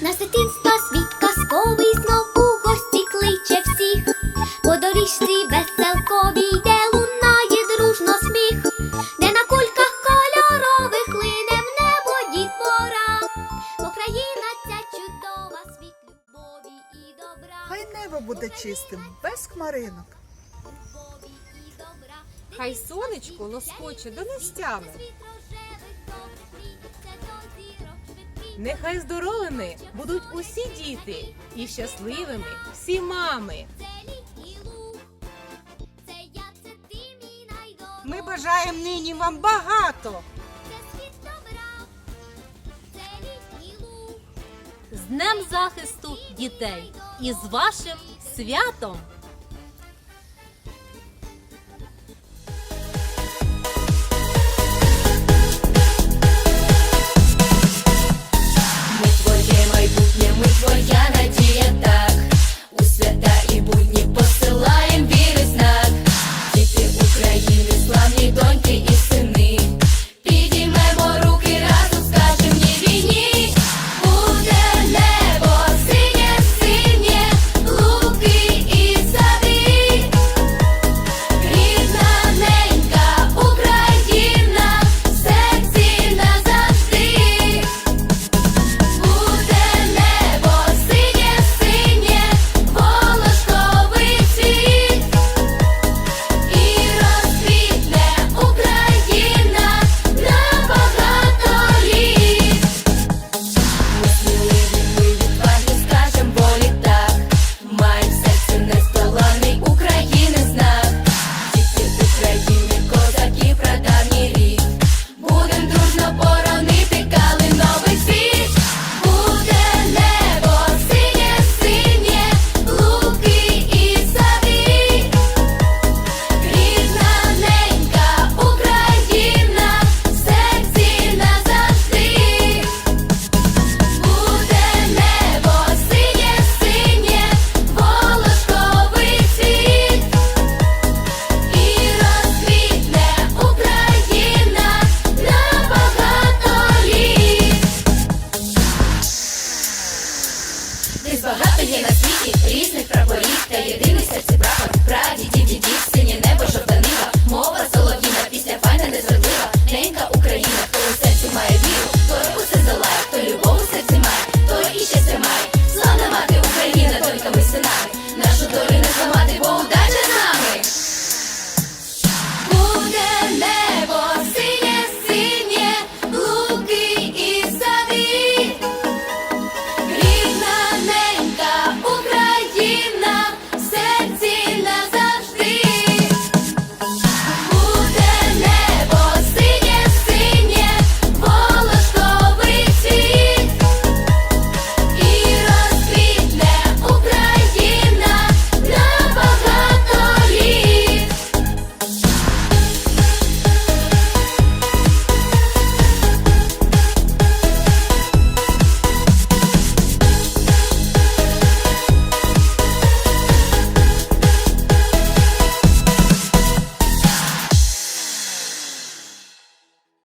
На дитинства світ казковий знов у гості кличе всіх, по доріжці веселковій, де лунає дружно сміх, де на кульках кольорових лине в небо дід пора. Україна ця чудова, світ любові і добра. Хай небо буде чистим, без хмаринок. Хай сонечко лоскоче до нестями Нехай здоровими будуть усі діти і щасливими всі мами. Ми бажаємо нині вам багато. З Днем захисту дітей і з вашим святом. різних прапорів та єдиний серці прапор працює.